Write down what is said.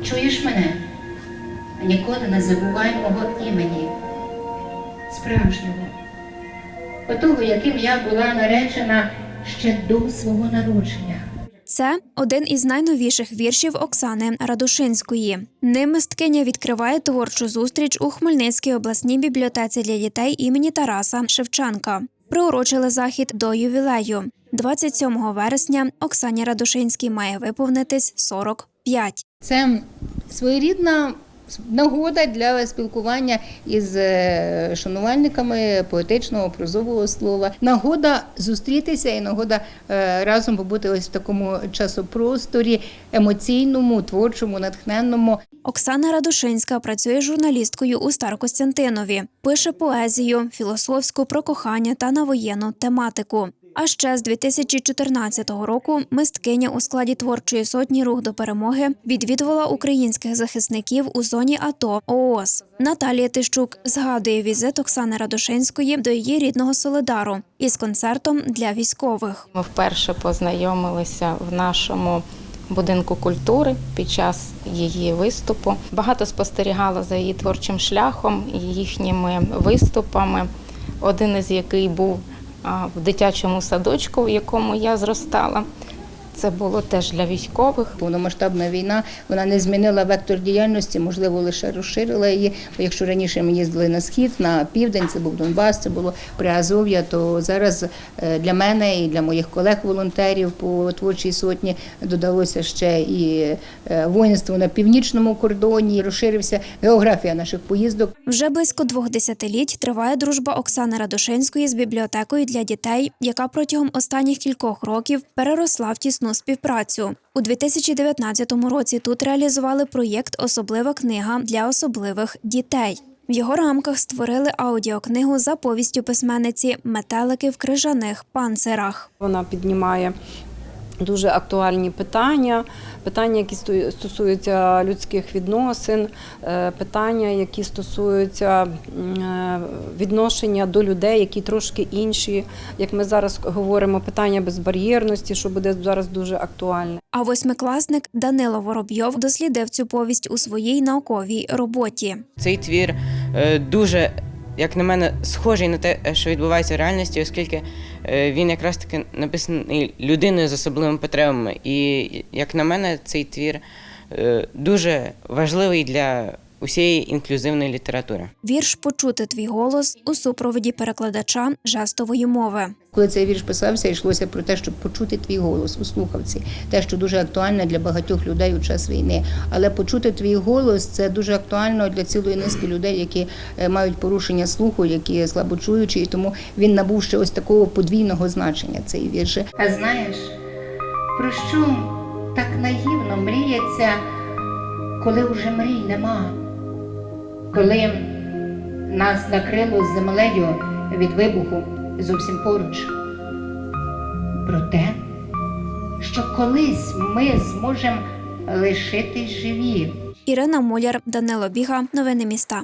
Чуєш мене? Ніколи не забувай мого імені, справжнього, отого, яким я була наречена ще до свого народження. Це один із найновіших віршів Оксани Радушинської. Ним мисткиня відкриває творчу зустріч у Хмельницькій обласній бібліотеці для дітей імені Тараса Шевченка. Приурочили захід до ювілею. 27 вересня Оксані Радушинській має виповнитись 45. Це своєрідна нагода для спілкування із е, шанувальниками поетичного прозового слова. Нагода зустрітися і нагода е, разом побути ось в такому часопросторі емоційному, творчому, натхненному. Оксана Радушинська працює журналісткою у Старокостянтинові, пише поезію, філософську про кохання та навоєнну тематику. А ще з 2014 року мисткиня у складі творчої сотні рух до перемоги відвідувала українських захисників у зоні АТО ООС. Наталія Тищук згадує візит Оксани Радушинської до її рідного Солидару із концертом для військових. Ми вперше познайомилися в нашому будинку культури під час її виступу. Багато спостерігала за її творчим шляхом їхніми виступами. Один із який був в дитячому садочку, в якому я зростала. Це було теж для військових. Повномасштабна війна вона не змінила вектор діяльності, можливо, лише розширила її. Бо якщо раніше ми їздили на схід, на південь, це був Донбас, це було Приазов'я, то зараз е, для мене і для моїх колег-волонтерів по творчій сотні додалося ще і е, воїнство на північному кордоні. Розширився географія наших поїздок. Вже близько двох десятиліть триває дружба Оксани Радушинської з бібліотекою для дітей, яка протягом останніх кількох років переросла в тісну співпрацю. У 2019 році тут реалізували проєкт Особлива книга для особливих дітей. В його рамках створили аудіокнигу за повістю письменниці Метелики в крижаних панцирах. Вона піднімає дуже актуальні питання, питання, які стосуються людських відносин, е, питання, які стосуються е, відношення до людей, які трошки інші. Як ми зараз говоримо, питання безбар'єрності, що буде зараз дуже актуальне. А восьмикласник Данило Воробйов дослідив цю повість у своїй науковій роботі. Цей твір е, дуже, як на мене, схожий на те, що відбувається в реальності, оскільки е, він якраз таки написаний людиною з особливими потребами. І як на мене, цей твір е, дуже важливий для усієї інклюзивної літератури. Вірш Почути твій голос у супроводі перекладача жестової мови. Коли цей вірш писався, йшлося про те, щоб почути твій голос у слухавці, те, що дуже актуально для багатьох людей у час війни. Але почути твій голос це дуже актуально для цілої низки людей, які е, мають порушення слуху, які слабочуючі, і тому він набув ще ось такого подвійного значення. Цей вірш. А знаєш, про що так наївно мріється, коли вже мрій нема, коли нас накрило землею від вибуху зовсім поруч. Про те, що колись ми зможемо лишитись живі. Ірина Моляр, Данило Біга. Новини міста.